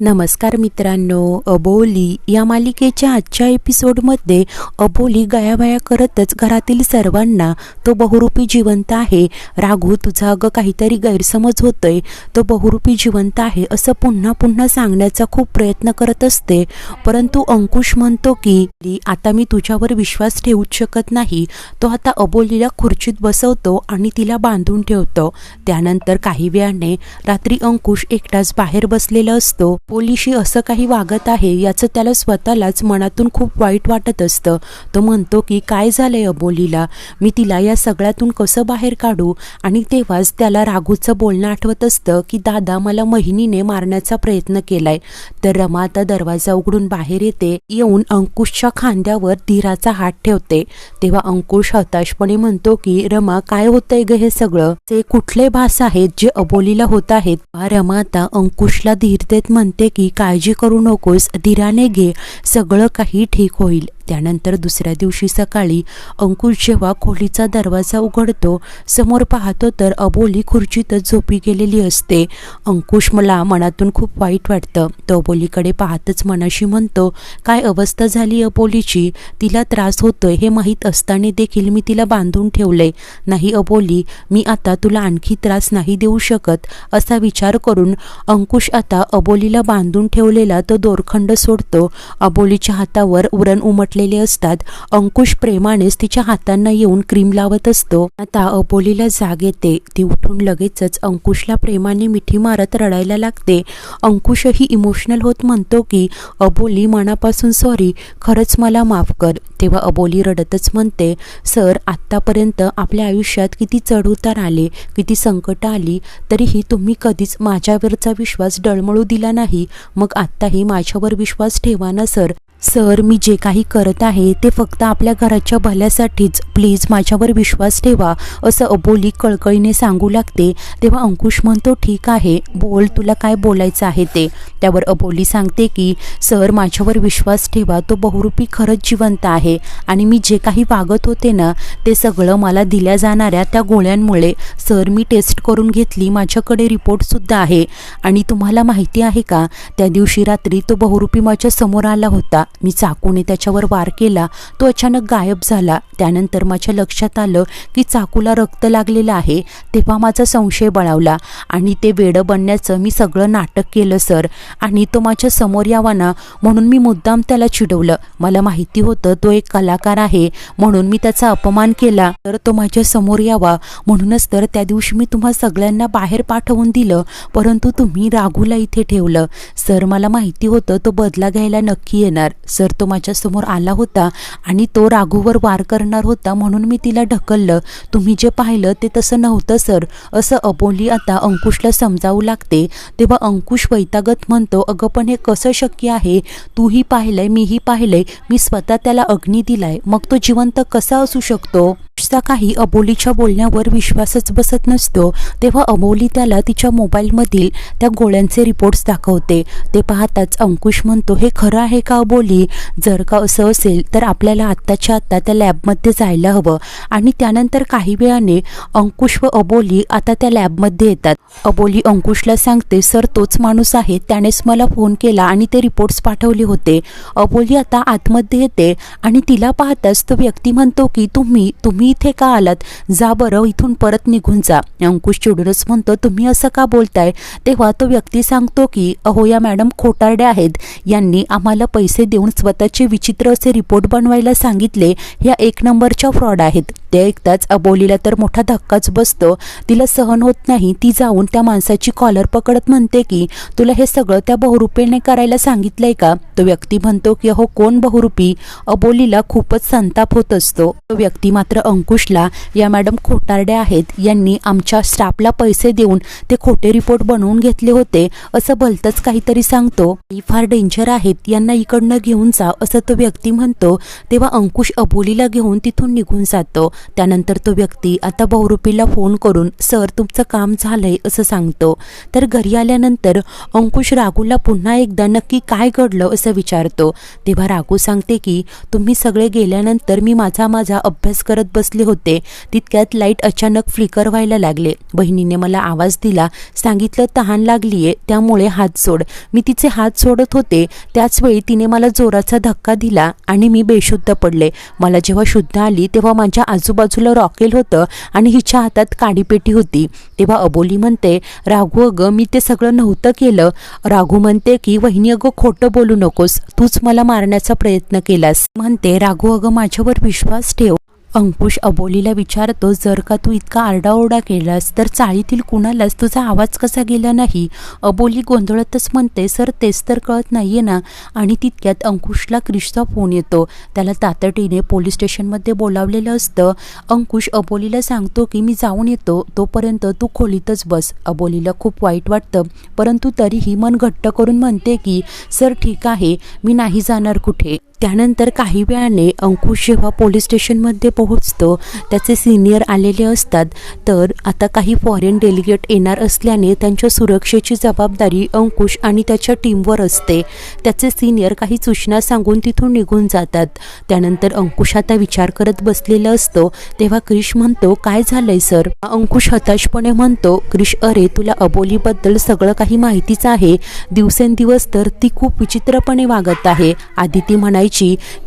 नमस्कार मित्रांनो अबोली या मालिकेच्या आजच्या एपिसोडमध्ये अबोली गयावया करतच घरातील सर्वांना तो बहुरूपी जिवंत आहे. राघू तुझा अगं काहीतरी गैरसमज होतोय. तो बहुरूपी जिवंत आहे असं पुन्हा पुन्हा सांगण्याचा खूप प्रयत्न करत असते. परंतु अंकुश म्हणतो की आता मी तुझ्यावर विश्वास ठेवूच शकत नाही. तो आता अबोलीला खुर्चीत बसवतो आणि तिला बांधून ठेवतो. त्यानंतर काही वेळाने रात्री अंकुश एकटाच बाहेर बसलेला असतो. पोलीशी असं काही वागत आहे याचं त्याला स्वतःलाच मनातून खूप वाईट वाटत असतं. तो म्हणतो की काय झालंय अबोलीला? मी तिला या सगळ्यातून कसं बाहेर काढू? आणि तेव्हाच त्याला राघूचं बोलणं आठवत असतं की दादा मला महिनीने मारण्याचा प्रयत्न केलाय. तर रमा आता दरवाजा उघडून बाहेर येते येऊन अंकुशच्या खांद्यावर धीराचा हात ठेवते. तेव्हा अंकुश हताशपणे म्हणतो की रमा काय होतंय ग हे सगळं? ते कुठले भास आहेत जे अबोलीला होत आहेत रमा आता अंकुशला धीर देत म्हणते की काळजी करू नकोस धीराने घे सगळं काही ठीक होईल. त्यानंतर दुसऱ्या दिवशी सकाळी अंकुश जेव्हा खोलीचा दरवाजा उघडतो समोर पाहतो तर अबोली खुर्चीतच झोपी गेलेली असते. अंकुश मला मनातून खूप वाईट वाटतं. तो अबोलीकडे पाहतच मनाशी म्हणतो काय अवस्था झाली अबोलीची? तिला त्रास होतोय हे माहीत असताना देखील मी तिला बांधून ठेवलंय. नाही अबोली मी आता तुला आणखी त्रास नाही देऊ शकत. असा विचार करून अंकुश आता अबोलीला बांधून ठेवलेला तो दोरखंड सोडतो. अबोलीच्या हातावर उरण उमटलेले असतात. अंकुश प्रेमानेच तिच्या हातांना येऊन क्रीम लावत असतो. आता अबोलीला जाग येते. ती उठून लगेचच अंकुशला प्रेमाने मिठी मारत रडायला लागते. अंकुशही इमोशनल होत म्हणतो की अबोली मनापासून सॉरी खरंच मला माफ कर. तेव्हा अबोली रडतच म्हणते सर आत्तापर्यंत आपल्या आयुष्यात किती चढउतार आले किती संकट आली तरीही तुम्ही कधीच माझ्यावरचा विश्वास डळमळू दिला नाही. मग आत्ताही माझ्यावर विश्वास ठेवा ना सर. सर मी जे काही करत आहे ते फक्त आपल्या घराच्या भल्यासाठीच. प्लीज माझ्यावर विश्वास ठेवा. असं अबोली कळकळीने सांगू लागते. तेव्हा अंकुश म्हणतो ठीक आहे बोल तुला काय बोलायचं आहे ते? त्यावर अबोली सांगते की सर माझ्यावर विश्वास ठेवा. तो बहुरूपी खरंच जिवंत आहे आणि मी जे काही वागत होते ना ते सगळं मला दिल्या जाणाऱ्या त्या गोळ्यांमुळे. सर मी टेस्ट करून घेतली. माझ्याकडे रिपोर्टसुद्धा आहे. आणि तुम्हाला माहिती आहे का त्या दिवशी रात्री तो बहुरूपी माझ्यासमोर आला होता. मी चाकूने त्याच्यावर वार केला. तो अचानक गायब झाला. त्यानंतर माझ्या लक्षात आलं की चाकूला रक्त लागलेलं आहे. तेव्हा माझा संशय बळावला आणि ते वेडं बनण्याचं मी सगळं नाटक केलं सर. आणि तो माझ्यासमोर यावा ना म्हणून मी मुद्दाम त्याला चिडवलं. मला माहिती होतं तो एक कलाकार आहे म्हणून मी त्याचा अपमान केला. तर तो माझ्यासमोर यावा. म्हणूनच तर त्या दिवशी मी तुम्हा सगळ्यांना बाहेर पाठवून दिलं परंतु तुम्ही राघूला इथे ठेवलं. सर मला माहिती होतं तो बदला घ्यायला नक्की येणार. सर तो माझ्यासमोर आला होता आणि तो राघूवर वार करणार होता म्हणून मी तिला ढकललं. तुम्ही जे पाहिलं ते तसं नव्हतं सर. असं अबोली आता अंकुशला समजावू लागते. तेव्हा अंकुश वैतागत म्हणतो अगं पण हे कसं शक्य आहे? तूही पाहिलंय मीही पाहिलंय. मी स्वतः त्याला अग्नी दिलाय. मग तो जिवंत कसा असू शकतो? चा काही अबोलीच्या बोलण्यावर विश्वासच बसत नसतो. तेव्हा अबोली त्याला तिच्या मोबाईलमधील त्या गोळ्यांचे रिपोर्ट्स दाखवते. ते पाहताच अंकुश म्हणतो हे खरं आहे का अबोली? जर का असं असेल तर आपल्याला आत्ताच्या आत्ता त्या लॅबमध्ये जायला हवं. आणि त्यानंतर काही वेळाने अंकुश व अबोली आता त्या लॅबमध्ये येतात. अबोली अंकुशला सांगते सर तोच माणूस आहे. त्यानेच मला फोन केला आणि ते रिपोर्ट्स पाठवले होते. अबोली आता आतमध्ये येते आणि तिला पाहताच तो व्यक्ती म्हणतो की तुम्ही तुम्ही इथे का आलात? जा बरं इथून परत निघून जा. अंकुश चिडूनच म्हणतो तुम्ही असं का बोलताय? तेव्हा तो व्यक्ती सांगतो की अहो या मॅडम खोटारड्या आहेत. यांनी आम्हाला पैसे देऊन स्वतःचे विचित्र असे रिपोर्ट बनवायला सांगितले. ह्या एक नंबरच्या फ्रॉड आहेत. ते ऐकताच अबोलीला तर मोठा धक्काच बसतो. तिला सहन होत नाही. ती जाऊन त्या माणसाची कॉलर पकडत म्हणते की तुला हे सगळं त्या बहुरूपेने करायला सांगितलंय का? तो व्यक्ती म्हणतो की अहो कोण बहुरूपी? अबोलीला खूपच संताप होत असतो. तो व्यक्ती मात्र अंकुशला या मॅडम खोटारड्या आहेत. यांनी आमच्या स्टाफला पैसे देऊन ते खोटे रिपोर्ट बनवून घेतले होते. असं भलतंच काहीतरी सांगतो. ही फार डेंजर आहेत. यांना इकडनं घेऊन जा असं तो व्यक्ती म्हणतो. तेव्हा अंकुश अबोलीला घेऊन तिथून निघून जातो. त्यानंतर तो व्यक्ती आता बहुरूपीला फोन करून सर तुमचं काम झालंय असं सांगतो. तर घरी आल्यानंतर अंकुश राघूला पुन्हा एकदा नक्की काय घडलं? असं विचारतो. तेव्हा राघू सांगते की तुम्ही सगळे गेल्यानंतर मी माझा माझा अभ्यास करत बस बसले होते. तितक्यात लाइट अचानक फ्लिकर व्हायला लागले. बहिणीने मला आवाज दिला सांगितलं तहान लागलीये त्यामुळे हात सोड मी तिचे हात सोडत होते. त्याचवेळी तिने मला जोराचा धक्का दिला आणि मी बेशुद्ध पडले. मला जेव्हा शुद्ध आली तेव्हा माझ्या आजूबाजूला रॉकेल होतं आणि हिच्या हातात काडीपेटी होती. तेव्हा अबोली म्हणते राघू अगं मी ते सगळं नव्हतं केलं. राघू म्हणते की वहिनी अगं खोटं बोलू नकोस. तूच मला मारण्याचा प्रयत्न केलास. म्हणते राघू अगं माझ्यावर विश्वास ठेव. अंकुश अबोलीला विचारतो जर का तू इतका आरडाओरडा केलास तर चाळीतील कुणालाच तुझा आवाज कसा गेला नाही? अबोली गोंधळतच म्हणते सर तेच तर कळत नाहीये ना. आणि तितक्यात अंकुशला क्रिशचा फोन येतो. त्याला तातडीने पोलीस स्टेशनमध्ये बोलावलेलं असतं. अंकुश अबोलीला सांगतो की मी जाऊन येतो. तोपर्यंत तू खोलीतच बस. अबोलीला खूप वाईट वाटतं. परंतु तरीही मन घट्ट करून म्हणते की सर ठीक आहे. मी नाही जाणार कुठे. त्यानंतर काही वेळाने अंकुश जेव्हा पोलीस स्टेशनमध्ये पोहोचतो त्याचे सिनियर आलेले असतात. तर आता काही फॉरेन डेलिगेट येणार असल्याने त्यांच्या सुरक्षेची जबाबदारी अंकुश आणि त्याच्या टीमवर असते. त्याचे सिनियर काही सूचना सांगून तिथून निघून जातात. त्यानंतर अंकुश आता विचार करत बसलेला असतो. तेव्हा क्रिश म्हणतो काय झालंय सर अंकुश हताशपणे म्हणतो क्रिश अरे तुला अबोलीबद्दल सगळं काही माहितीच आहे. दिवसेंदिवस तर ती खूप विचित्रपणे वागत आहे. आधी ती म्हणायची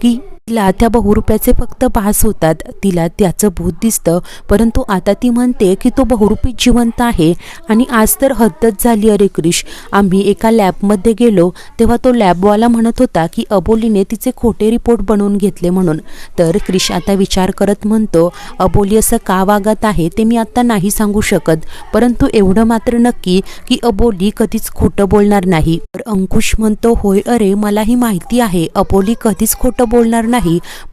की तिला त्या बहुरुप्याचे फक्त भास होतात. तिला त्याचं भूत दिसतं. परंतु आता ती म्हणते की तो बहुरूपी जिवंत आहे आणि आज तर हद्दच झाली अरे क्रिश. आम्ही एका लॅबमध्ये गेलो तेव्हा तो लॅबवाला म्हणत होता की अबोलीने तिचे खोटे रिपोर्ट बनवून घेतले म्हणून. तर क्रिश आता विचार करत म्हणतो अबोली असं का वागत आहे ते मी आता नाही सांगू शकत. परंतु एवढं मात्र नक्की की अबोली कधीच खोटं बोलणार नाही. तर अंकुश म्हणतो होय अरे मलाही माहिती आहे. अबोली कधीच खोटं बोलणार नाही.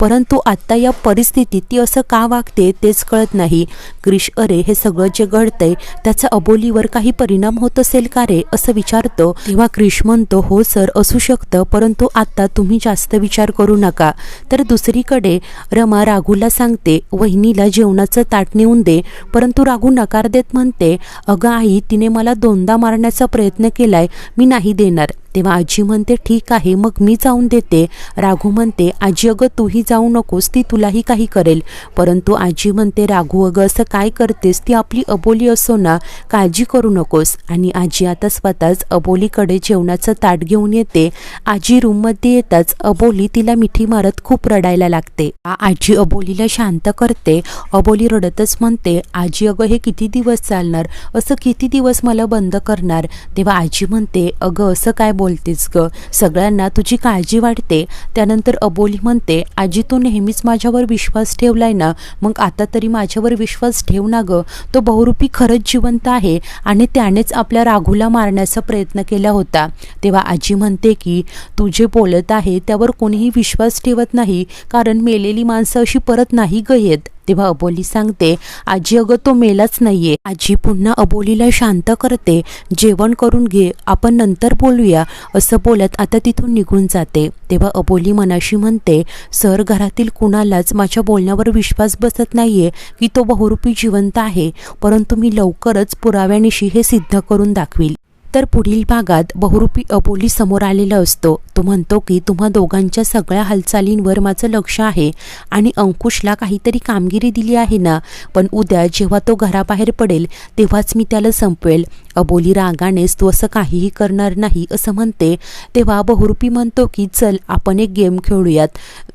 परंतु आत्ता या परिस्थितीत ती असं का वागते तेच कळत नाही. क्रिश अरे हे सगळं जे घडतंय त्याचा अबोलीवर काही परिणाम होत असेल का रे? असं विचारतो. तेव्हा क्रिश म्हणतो हो सर असू शकतं परंतु आत्ता तुम्ही जास्त विचार करू नका. तर दुसरीकडे रमा राघूला सांगते वहिनीला जेवणाचं ताट नेऊन दे परंतु राघू नकार देत म्हणते अगं आई तिने मला दोनदा मारण्याचा प्रयत्न केलाय मी नाही देणार. तेव्हा आजी म्हणते ठीक आहे मग मी जाऊन देते. राघू म्हणते आजी अगं तूही जाऊ नकोस ती तुलाही काही करेल. परंतु आजी म्हणते राघू अगं असं काय करतेस? ती आपली अबोली असो ना काळजी करू नकोस. आणि आजी आता स्वतःच अबोलीकडे जेवणाचं ताट घेऊन येते. आजी रूममध्ये येताच अबोली तिला मिठी मारत खूप रडायला लागते. आजी अबोलीला शांत करते. अबोली रडतच म्हणते आजी अगं हे किती दिवस चालणार? असं किती दिवस मला बंद करणार? तेव्हा आजी म्हणते अगं असं काय बोल बोलतेस ग. सगळ्यांना तुझी काळजी वाटते त्यानंतर अबोली म्हणते आजी तू नेहमीच माझ्यावर विश्वास ठेवलाय ना? मग आता तरी माझ्यावर विश्वास ठेव ना ग. तो बहुरूपी खरंच जिवंत आहे आणि त्यानेच आपल्या राघूला मारण्याचा प्रयत्न केला होता. तेव्हा आजी म्हणते की तू जे बोलत आहे त्यावर कोणीही विश्वास ठेवत नाही कारण मेलेली माणसं अशी परत नाही ग येत. तेव्हा अबोली सांगते आजी अगं तो मेलाच नाहीये. आजी पुन्हा अबोलीला शांत करते. जेवण करून घे. आपण नंतर बोलूया. असं बोलत आता तिथून निघून जाते. तेव्हा अबोली मनाशी म्हणते सर घरातील कुणालाच माझ्या बोलण्यावर विश्वास बसत नाहीये की तो बहुरूपी जिवंत आहे. परंतु मी लवकरच पुराव्यानिशी हे सिद्ध करून दाखवील. तर पुढील भागात बहुरूपी अबोली समोर आलेला असतो. तो म्हणतो की तुम्हा दोघांच्या सगळ्या हालचालींवर माझं लक्ष आहे आणि अंकुशला काहीतरी कामगिरी दिली आहे ना पण उद्या जेव्हा तो घराबाहेर पडेल तेव्हाच मी त्याला संपवेल. अबोली रागानेच तू असं काहीही करणार नाही असं म्हणते. तेव्हा बहुरूपी म्हणतो की चल आपण एक गेम खेळूयात.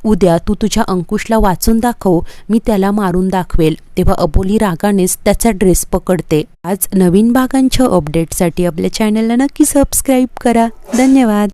उद्या तू तुझ्या अंकुशला वाचून दाखव. मी त्याला मारून दाखवेल. तेव्हा अबोली रागानेच त्याचा ड्रेस पकडते. आज नवीन भागांच्या अपडेटसाठी आपल्या चॅनलला नक्की सबस्क्राईब करा. धन्यवाद.